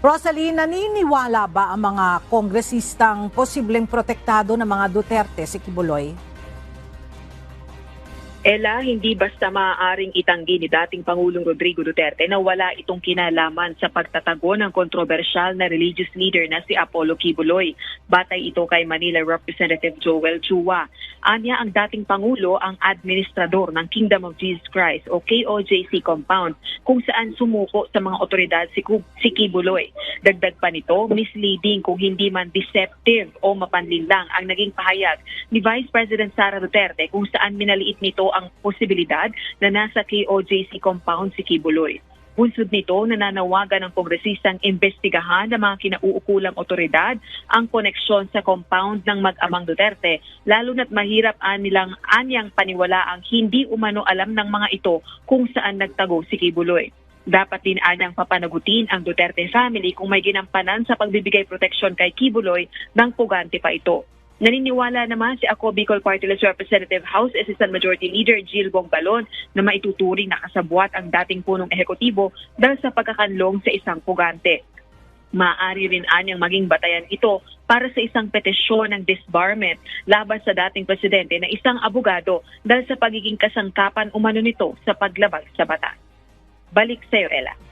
Rosalie, naniniwala ba ang mga kongresistang posibleng protektado ng mga Duterte si Kibuloy? Ella, hindi basta maaaring itanggi ni dating Pangulong Rodrigo Duterte na wala itong kinalaman sa pagtatago ng kontrobersyal na religious leader na si Apollo Kibuloy. Batay ito kay Manila Representative Joel Chua. Anya ang dating Pangulo ang administrador ng Kingdom of Jesus Christ o KOJC compound kung saan sumuko sa mga otoridad si, si Kibuloy. Dagdag pa nito, misleading kung hindi man deceptive o mapanlinlang ang naging pahayag ni Vice President Sara Duterte kung saan minaliit nito ang posibilidad na nasa KOJC compound si Kibuloy. Bunsod nito, nananawagan ng kongresistang investigahan ng mga kinauukulang otoridad ang koneksyon sa compound ng mag-amang Duterte, lalo na't mahirap anilang anyang paniwala ang hindi umano alam ng mga ito kung saan nagtago si Kibuloy. Dapat din anyang papanagutin ang Duterte family kung may ginampanan sa pagbibigay proteksyon kay Kibuloy ng pugante pa ito. Naniniwala naman si Ako Bicol Party List Representative House Assistant Majority Leader Jill Bongbalon na maituturing na kasabwat ang dating punong ehekutibo dahil sa pagkakanlong sa isang pugante. Maaari rin anyang maging batayan ito para sa isang petisyon ng disbarment laban sa dating presidente na isang abogado dahil sa pagiging kasangkapan umano nito sa paglabag sa batas. Balik sa iyo, Ella.